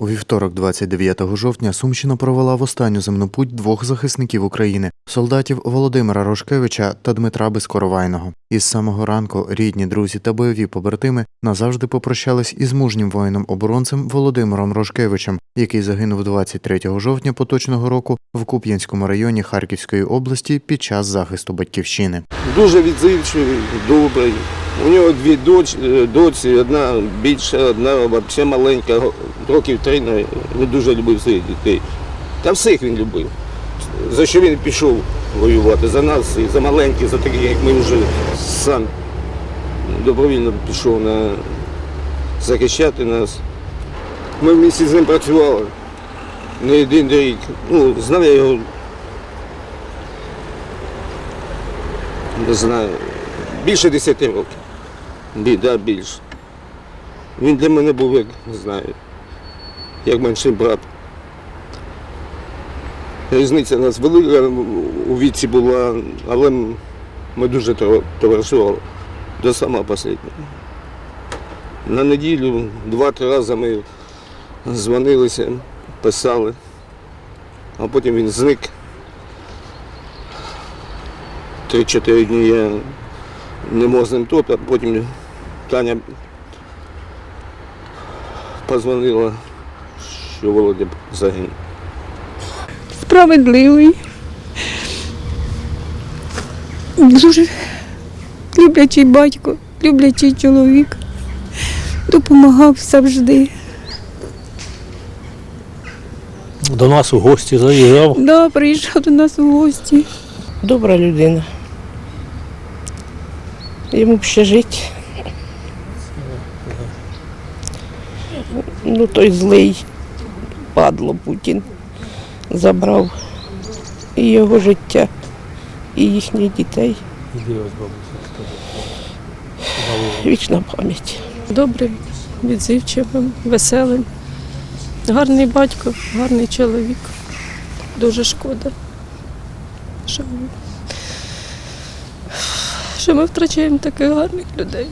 У вівторок, 29 жовтня, Сумщина провела в останню земну путь двох захисників України солдатів Володимира Рошкевича та Дмитра Безкоровайного. Із самого ранку рідні, друзі та бойові побратими назавжди попрощались із мужнім воїном-оборонцем Володимиром Рошкевичем, який загинув 23 жовтня поточного року в Куп'янському районі Харківської області під час захисту батьківщини. Дуже відзивчивий, добрий. У нього дві доч, е, доці, одна більша, одна взагалі маленька, років три, не не дуже любив своїх дітей. Та всіх він любив. За що він пішов воювати? За нас і за маленьких, за таких, як ми вже сам добровільно пішов на захищати нас. Ми в місті з ним працювали. Не один рік. Ну, знав я його не знаю, більше 10 років. Біда більше. Він для мене був, як не знаю, як менший брат. Різниця у нас велика у віці була, але ми дуже товаришували до самого останнього. На неділю два-три рази ми дзвонилися, писали, а потім він зник. Три-чотири дні я не мог з ним тут, а потім Таня позвонила, що Володя загинув. справедливий, дуже люблячий батько, люблячий чоловік, допомагав завжди. До нас у гості заїжджав. Да, приїжджав до нас у гості. Добра людина. Йому б ще жити. Ну, той злий падло Путін забрав і його життя, і їхніх дітей. Вічна пам'ять. добрим, відзивчивим, веселим. Гарний батько, гарний чоловік. Дуже шкода, що ми, що ми втрачаємо таких гарних людей.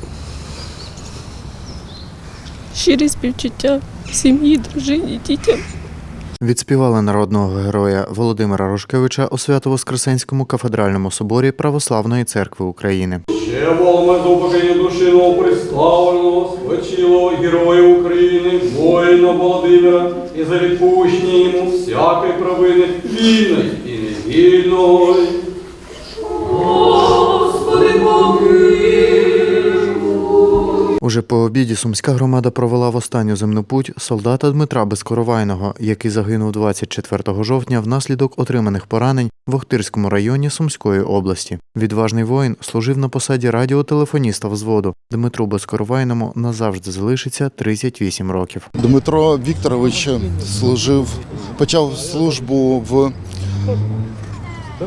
Щирі співчуття сім'ї, дружині, дітям. Відспівали народного героя Володимира Рошкевича у Свято-Воскресенському кафедральному соборі Православної церкви України. Ще воломе з упокоєння душі новоприставленого, свочилого героя України, воїна Володимира, і за відпущення йому всякої провини вільної і невільної. Уже по обіді сумська громада провела в останню земну путь солдата Дмитра Безкоровайного, який загинув 24 жовтня внаслідок отриманих поранень в Охтирському районі Сумської області. Відважний воїн служив на посаді радіотелефоніста взводу. Дмитру Безкоровайному назавжди залишиться 38 років. Дмитро Вікторович служив, почав службу в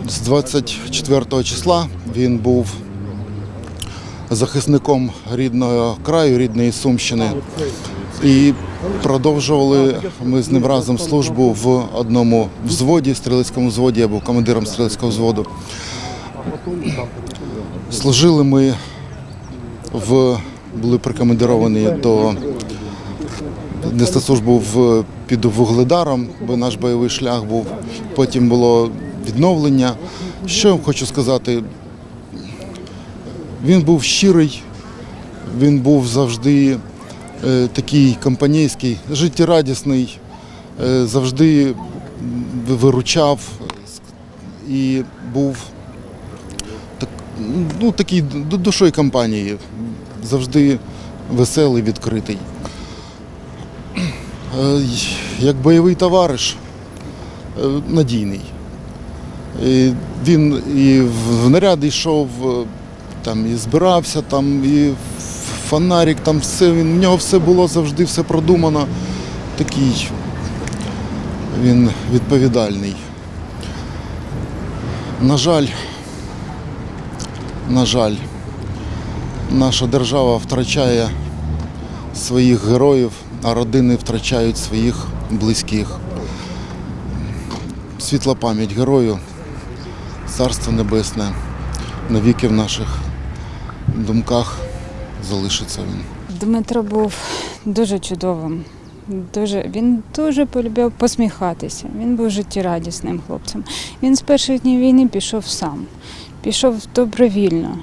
з 24 числа. Він був захисником рідного краю, рідної Сумщини. І продовжували ми з ним разом службу в одному взводі, стрілецькому взводі, я був командиром стрілецького взводу. Служили ми в були прикомандировані до нести службу в, під Вугледаром, бо наш бойовий шлях був. Потім було відновлення. Що я хочу сказати? Він був щирий, він був завжди е, такий компанійський, життєрадісний, е, завжди виручав і був так, ну, такий ду- душою компанії, завжди веселий, відкритий. Е, Як бойовий товариш, надійний. Він і в наряд йшов, там, і збирався, там, і фонарик, там все, він, в нього все було завжди, все продумано. Такий він відповідальний. На жаль, на жаль, наша держава втрачає своїх героїв, а родини втрачають своїх близьких. Світла пам'ять герою, царство небесне, навіки в наших думках залишиться він. Дмитро був дуже чудовим Дуже, він дуже полюбив посміхатися. Він був життєрадісним хлопцем. Він з перших днів війни пішов сам, пішов добровільно.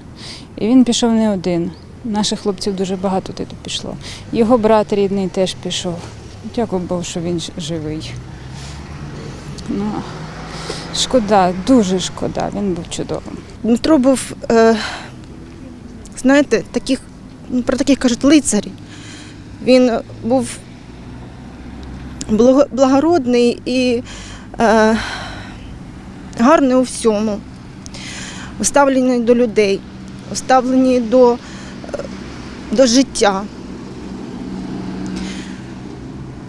І він пішов не один. Наших хлопців дуже багато туди пішло. Його брат рідний теж пішов. Дякую Богу, що він живий. Ну, шкода, дуже шкода, він був чудовим. Дмитро був, е, знаєте, таких, ну, про таких кажуть лицарі. Він був благородний і е, гарний у всьому, уставлений до людей, уставлений до, е, до життя.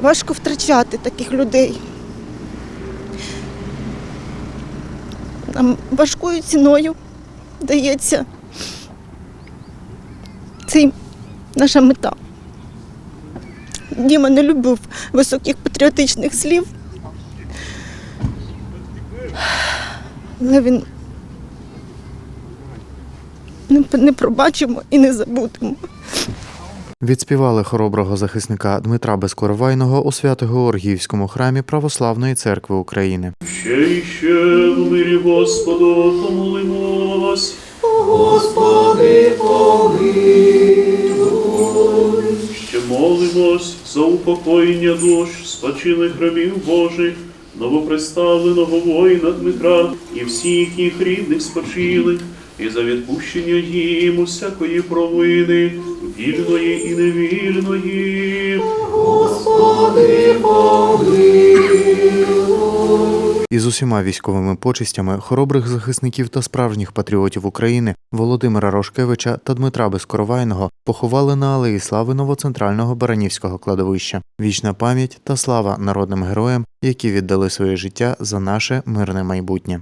Важко втрачати таких людей. Нам важкою ціною дається це наша мета. Діма не любив високих патріотичних слів. Але він не, пробачимо і не забудемо. Відспівали хороброго захисника Дмитра Безкоровайного у Свято-Георгіївському храмі Православної церкви України. Ще й ще в мирі Господу помолимось. Ще молимось за упокоєння душ спочилих рабів Божих, новоприставленого воїна Дмитра і всіх їх рідних спочилих, і за відпущення їм усякої провини, вільної і невільної. Із усіма військовими почистями хоробрих захисників та справжніх патріотів України Володимира Рошкевича та Дмитра Безкоровайного поховали на алеї слави новоцентрального Баранівського кладовища. Вічна пам'ять та слава народним героям, які віддали своє життя за наше мирне майбутнє.